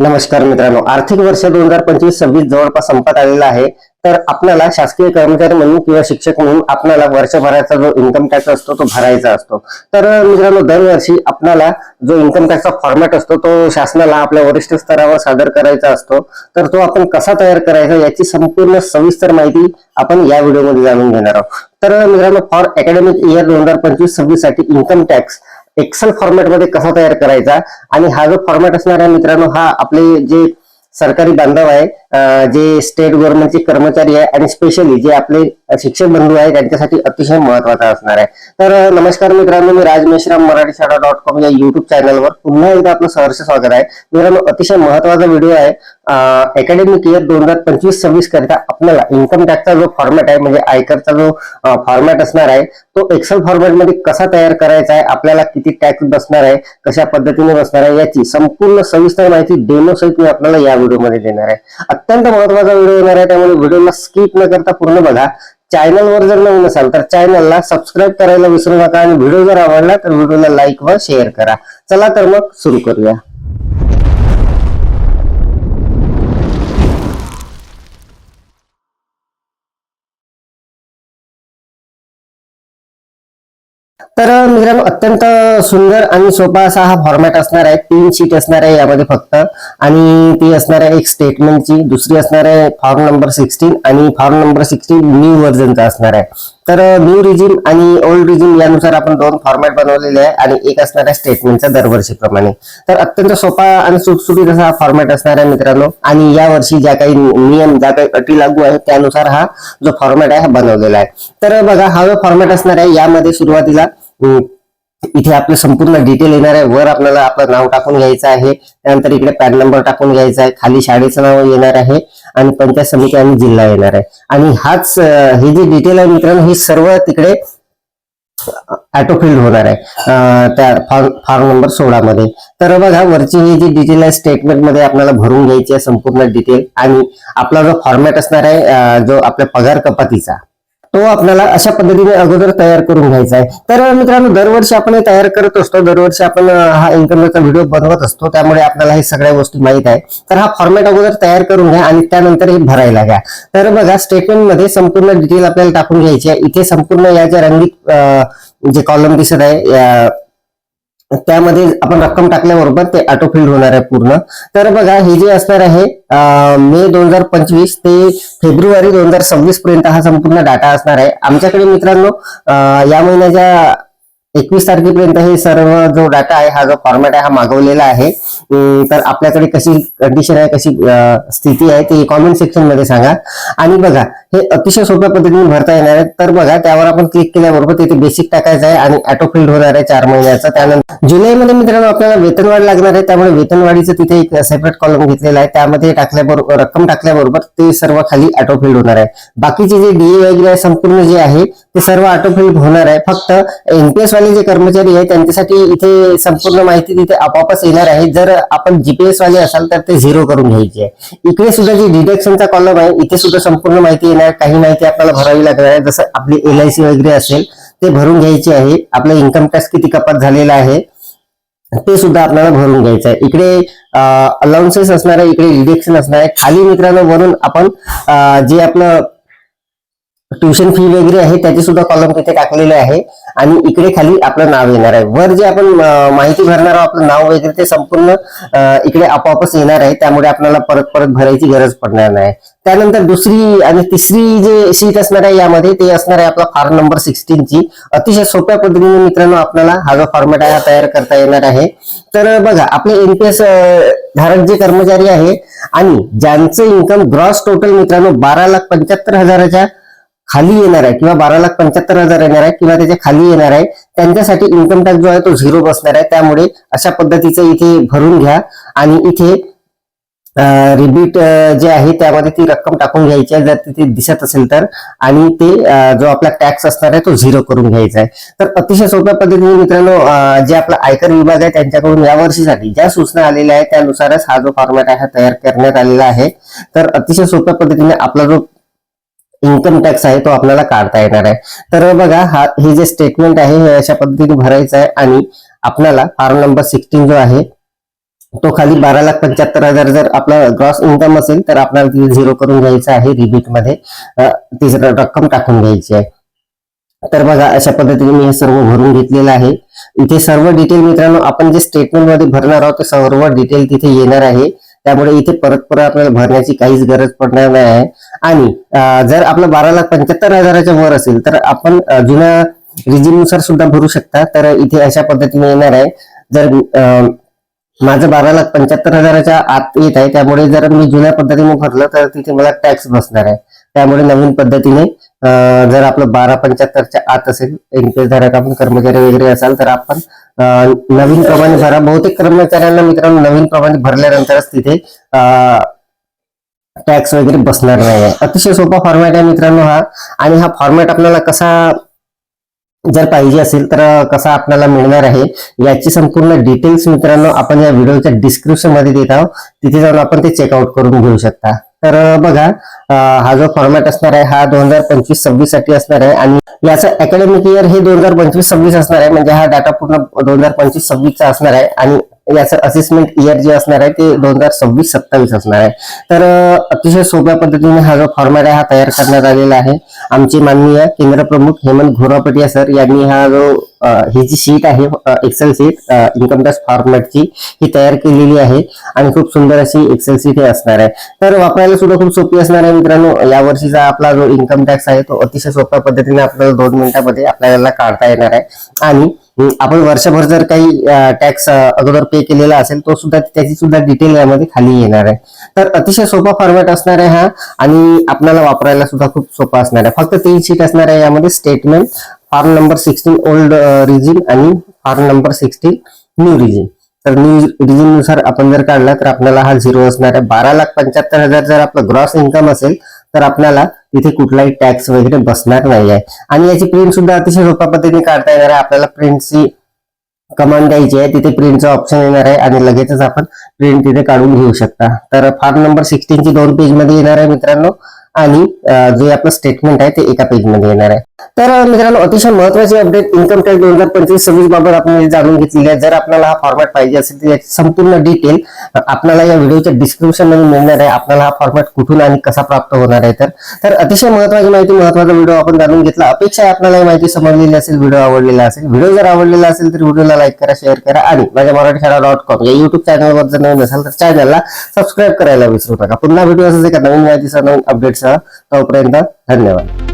नमस्कार मित्रांनो. आर्थिक वर्ष दोन हजार पंचवीस सव्वीस जवळपास संपत आलेला आहे. तर आपल्याला शासकीय कर्मचारी म्हणून किंवा शिक्षक म्हणून आपल्याला वर्षभराचा जो इन्कम टॅक्स असतो तो भरायचा असतो. तर मित्रांनो दरवर्षी आपल्याला जो इन्कम टॅक्सचा फॉर्मॅट असतो तो शासनाला आपल्या वरिष्ठ स्तरावर सादर करायचा असतो. तर तो आपण कसा तयार करायचा याची संपूर्ण सविस्तर माहिती आपण या व्हिडिओमध्ये जाणून घेणार आहोत. तर मित्रांनो फॉर अकॅडमिक इयर दोन हजार पंचवीस सव्वीससाठी इन्कम टॅक्स एक्सेल फॉर्मॅटमध्ये कसा तयार करायचा? आणि हा जो फॉर्मॅट असणार आहे मित्रांनो हा आपले जे सरकारी बांधव आहे जे स्टेट गव्हर्नमेंटचे कर्मचारी आहे आणि स्पेशली जे आपले शिक्षक बंधू आहे त्यांच्यासाठी अतिशय महत्त्वाचा असणार आहे. तर नमस्कार मित्रांनो मी राज मेश्राम मराठी शाळा डॉट कॉम या युट्यूब चॅनलवर पुन्हा एकदा आपलं सहर्ष स्वागत आहे. मित्रांनो अतिशय महत्त्वाचा व्हिडिओ आहे. अकॅडमिक इयर दोन हजार पंचवीस सव्वीस करिता आपल्याला इन्कम टॅक्सचा जो फॉर्मॅट आहे म्हणजे आयकरचा जो फॉर्मॅट असणार आहे तो एक्सेल फॉर्मॅटमध्ये कसा तयार करायचा आहे आपल्याला किती टॅक्स बसणार आहे कशा पद्धतीने बसणार आहे याची संपूर्ण सविस्तर माहिती डेमो सहित मी आपल्याला या व्हिडिओमध्ये देणार आहे. अत्यंत महत्त्वाचा व्हिडिओ येणार आहे त्यामुळे व्हिडिओला स्किप न करता पूर्ण बघा. चॅनलवर जर नवीन असाल तर चॅनलला सबस्क्राईब करायला विसरू नका आणि व्हिडिओ जर आवडला तर व्हिडिओला लाईक व शेअर करा. चला तर मग सुरू करूया. तर मित्रांनो अत्यंत सुंदर आणि सोपा असा हा फॉर्मॅट असणार आहे. तीन शीट असणार आहे यामध्ये फक्त. आणि ती असणार आहे एक स्टेटमेंटची दुसरी असणार आहे फॉर्म नंबर सिक्स्टीन आणि फॉर्म नंबर सिक्स्टीन न्यू व्हर्जनचा असणार आहे. तर न्यू रिजिम आणि ओल्ड रिजिम यानुसार आपण दोन फॉर्मॅट बनवलेले आहे आणि एक असणार आहे स्टेटमेंटचा दरवर्षीप्रमाणे तर अत्यंत सोपा आणि सुटसुटीत असा हा फॉर्मॅट असणार आहे मित्रांनो. आणि या वर्षी ज्या काही नियम ज्या काही अटी लागू आहेत त्यानुसार हा जो फॉर्मॅट आहे हा बनवलेला आहे. तर बघा हा जो फॉर्मॅट असणार आहे यामध्ये सुरुवातीला हो. इथे आपलं संपूर्ण डिटेल येणार आहे. वर आपल्याला आपलं नाव टाकून घ्यायचं आहे. त्यानंतर इकडे पॅन नंबर टाकून घ्यायचा आहे. खाली शाळेचं नाव येणार आहे. आणि पंचायत समिती आणि जिल्हा येणार आहे. आणि हाच हे जे डिटेल आहे मित्रांनो हे सर्व तिकडे ऑटोफिल्ड होणार आहे. त्या फॉर्म फॉर्म नंबर सोळा मध्ये तर बघा वरची ही जी डिटेल आहे स्टेटमेंटमध्ये आपल्याला भरून घ्यायची आहे संपूर्ण डिटेल आणि आपला जो फॉर्मॅट असणार आहे जो आपल्या पगार कपातीचा तो आपल्याला अशा पद्धतीने अगोदर तयार करून घ्यायचा आहे. तर मित्रांनो दरवर्षी आपण हे तयार करत असतो. दरवर्षी आपण हा इन्कमचा व्हिडिओ बनवत असतो. त्यामुळे आपल्याला हे सगळ्या गोष्टी माहीत आहे. तर हा फॉर्मॅट अगोदर तयार करून घ्या आणि त्यानंतर हे भरायला घ्या. तर बघा स्टेटमेंटमध्ये संपूर्ण डिटेल आपल्याला टाकून घ्यायची आहे. इथे संपूर्ण या ज्या रंगीत जे कॉलम दिसत आहे या- त्यामध्ये आपण रक्कम टाकल्याबरोबर ते ऑटोफिल्ड होणार आहे पूर्ण. तर बघा हे जे असणार आहे मे दोन हजार पंचवीस ते फेब्रुवारी दोन हजार सव्वीस पर्यंत हा संपूर्ण डाटा असणार आहे. आमच्याकडे मित्रांनो या महिन्याच्या एकवीस तारखेपर्यंत हे सर्व जो डाटा आहे हा जो फॉर्मॅट आहे हा मागवलेला आहे. तर आपल्याकडे कशी कंडिशन आहे कशी स्थिती आहे ते कॉमेंट सेक्शनमध्ये सांगा. आणि बघा हे अतिशय सोप्या पद्धतीने भरता येणार आहे. तर बघा त्यावर आपण क्लिक केल्याबरोबर तिथे बेसिक टाकायचं आहे आणि ऑटोफिल्ड होणार आहे चार महिन्याचा. त्यानंतर जुलैमध्ये मित्रांनो आपल्याला वेतनवाढ लागणार आहे. त्यामुळे वेतनवाढीचं तिथे एक सेपरेट कॉलम घेतलेला आहे. त्यामध्ये टाकल्याबरोबर रक्कम टाकल्याबरोबर ते सर्व खाली ऑटोफिल्ड होणार आहे. बाकीचे जे डीए वगैरे संपूर्ण जे आहे ते सर्व ऑटोफिल्ड होणार आहे. फक्त एनपीएस वाले जे कर्मचारी आहे त्यांच्यासाठी इथे संपूर्ण माहिती तिथे आपोआपच येणार आहे. जर आपण जीपीएस वाले असाल तर ते झिरो करून घ्यायचे आहे. इकडे सुद्धा जे डिडक्शनचा कॉलम आहे इथे सुद्धा संपूर्ण माहिती येणार. काही माहिती आपल्याला भरावी लागणार आहे. जसं आपली एल आय सी वगैरे असेल ते भरून घ्यायची आहे. आपला इन्कम टॅक्स किती कपात झालेला आहे ते सुद्धा आपल्याला भरून घ्यायचं आहे. इकडे अलाउन्सेस असणार आहे इकडे डिडक्शन असणार आहे. खाली मित्रांनो वरून आपण जे आपलं ट्युशन फी वगैरे आहे त्याचे सुद्धा कॉलम तिथे टाकलेले आहे. आणि इकडे खाली आपलं नाव येणार आहे. वर जे आपण माहिती भरणार आहोत आपलं नाव वगैरे ते संपूर्ण इकडे आपोआपच येणार आहे. त्यामुळे आपल्याला परत परत भरायची गरज पडणार नाही. त्यानंतर दुसरी आणि तिसरी जे शीट असणार आहे यामध्ये ते असणार आहे आपला फॉर्म नंबर सिक्स्टीन ची. अतिशय सोप्या पद्धतीने मित्रांनो आपल्याला हा जो फॉर्मॅट आहे हा तयार करता येणार आहे. तर बघा आपले एनपीएस धारक जे कर्मचारी आहे आणि ज्यांचं इन्कम ग्रॉस टोटल मित्रांनो बारा लाख पंच्याहत्तर हजाराच्या खाली येणार आहे किंवा बारा लाख पंच्याहत्तर हजार येणार आहे किंवा त्याच्याखाली येणार आहे त्यांच्यासाठी इन्कम टॅक्स जो आहे तो झिरो बसणार आहे. त्यामुळे अशा पद्धतीचं इथे भरून घ्या. आणि इथे रिबीट जे आहे त्यामध्ये ती रक्कम टाकून घ्यायची आहे. जर तिथे दिसत असेल तर. आणि ते जो आपला टॅक्स असणार आहे तो झिरो करून घ्यायचा आहे. तर अतिशय सोप्या पद्धतीने मित्रांनो जे आपला आयकर विभाग आहे त्यांच्याकडून या वर्षीसाठी ज्या सूचना आलेल्या आहेत त्यानुसारच हा जो फॉर्मॅट आहे हा तयार करण्यात आलेला आहे. तर अतिशय सोप्या पद्धतीने आपला जो इन्कम टॅक्स आहे तो आपल्याला काढता येणार आहे. तर बघा हा हे जे स्टेटमेंट आहे हे अशा पद्धतीने भरायचं आहे आणि आपल्याला फॉर्म नंबर सिक्स्टीन जो आहे तो खाली बारा लाख पंच्याहत्तर हजार जर आपला ग्रॉस इन्कम असेल तर आपल्याला तिथे झिरो करून घ्यायचं आहे रिबीटमध्ये. ती रक्कम टाकून घ्यायची आहे. तर बघा अशा पद्धतीने मी हे सर्व भरून घेतलेलं आहे. इथे सर्व डिटेल मित्रांनो आपण जे स्टेटमेंटमध्ये भरणार आहोत ते सर्व डिटेल तिथे येणार आहे. त्यामुळे इथे परत परत आपल्याला भरण्याची काहीच गरज पडणार नाही आहे. आणि जर आपलं बारा लाख पंच्याहत्तर हजाराच्या वर असेल तर आपण जुन्या रिजिमनुसार सुद्धा भरू शकता. तर इथे अशा पद्धतीने येणार आहे. जर माझं बारा लाख पंच्याहत्तर हजाराच्या आत येत आहे त्यामुळे जर मी जुन्या पद्धतीने भरलं तर तिथे मला टॅक्स बसणार आहे. त्यामुळे नवीन पद्धतीने जर आपलं बारा पंच्याहत्तरच्या आत असेल एनपीएस धारक आपण कर्मचारी वगैरे असाल तर आपण नवीन प्रमाणे भरा. बहुतेक कर्मचाऱ्यांना मित्रांनो नवीन प्रमाणे भरल्यानंतरच तिथे टॅक्स वगैरे बसणार नाही आहे अतिशय सोपा फॉर्मॅट आहे मित्रांनो हा. आणि हा फॉर्मॅट आपल्याला कसा जर पाहिजे असेल तर कसा आपल्याला मिळणार आहे याची संपूर्ण डिटेल्स मित्रांनो आपण या व्हिडिओच्या डिस्क्रिप्शनमध्ये देत आहोत. तिथे जाऊन आपण ते चेकआउट करून घेऊ शकता. तर बघा हा जो फॉर्मॅट असणार आहे हा दोन हजार पंचवीस सव्वीससाठी असणार आहे आणि याचा अकॅडमिक इयर हे दोन हजार पंचवीस सव्वीस असणार आहे. म्हणजे हा डाटा पूर्ण दोन हजार पंचवीस सव्वीसचा असणार आहे आणि याचं असेसमेंट इयर जे असणार आहे ते दोन हजार सव्वीस सत्तावीस असणार आहे. तर अतिशय सोप्या पद्धतीने हा जो फॉर्मॅट आहे हा तयार करण्यात आलेला आहे. आमचे माननीय केंद्र प्रमुख हेमंत घोरापटिया सर यांनी हा जो ही जी शीट आहे एक्सेल शीट इन्कम टॅक्स फॉर्मॅटची ही तयार केलेली आहे आणि खूप सुंदर अशी एक्सेल शीट हे असणार आहे. तर वापरायला सुद्धा खूप सोपी असणार आहे मित्रांनो. या वर्षीचा आपला जो इन्कम टॅक्स आहे तो अतिशय सोप्या पद्धतीने आपल्याला दोन मिनिटांमध्ये आपल्याला काढता येणार आहे. आणि आपण वर्षभर जर काही टॅक्स अगोदर पे केलेला असेल तो सुद्धा त्याची सुद्धा डिटेल यामध्ये खाली येणार आहे. तर अतिशय सोपा फॉर्मॅट असणार आहे हा आणि आपल्याला वापरायला सुद्धा खूप सोपा असणार आहे. फक्त तीन शीट असणार आहे यामध्ये statement form number sixteen old regime आणि form number sixteen new regime तर न्यू रिजिननुसार आपण जर काढला तर आपल्याला हा झिरो असणार आहे. बारा लाख पंच्याहत्तर हजार जर आपलं ग्रॉस इन्कम असेल तर आपल्याला तिथे कुठलाही टॅक्स वगैरे बसणार नाही आहे आणि याची प्रिंट सुद्धा अतिशय सोप्या पद्धतीने काढता येणार आहे. आपल्याला प्रिंटची कमांड द्यायची आहे. तिथे प्रिंटचं ऑप्शन येणार आहे आणि लगेचच आपण प्रिंट तिथे काढून घेऊ शकता. तर फॉर्म नंबर सिक्स्टीनची दोन पेजमध्ये येणार आहे मित्रांनो. आणि जे आपलं स्टेटमेंट आहे ते एका पेजमध्ये येणार आहे. तर मित्रांनो अतिशय महत्वाची अपडेट इन्कम टॅक्स दोन हजार पंचवीस सव्वीस बाबत आपण जाणून घेतलेली आहे. जर आपल्याला हा फॉर्मॅट पाहिजे असेल तर याची संपूर्ण डिटेल आपल्याला या व्हिडिओच्या डिस्क्रिप्शनमध्ये मिळणार आहे. आपल्याला हा फॉर्मॅट कुठून आणि कसा प्राप्त होणार आहे तर. अतिशय महत्वाची माहिती महत्त्वाचा व्हिडिओ आपण जाणून घेतला. अपेक्षा आहे आपल्याला ही माहिती समजलेली असेल व्हिडिओ आवडलेला असेल. व्हिडिओ जर आवडलेला असेल तर व्हिडिओला लाईक करा शेअर करा आणि माझ्या मराठी शाळा डॉट कॉम या युट्यूब चॅनलवर जर नवीन असाल तर चॅनलला सबस्क्राईब करायला विसरू नका. पुन्हा व्हिडिओ असेल एका नवीन माहितीचा नवीन अपडेटसह तोपर्यंत धन्यवाद.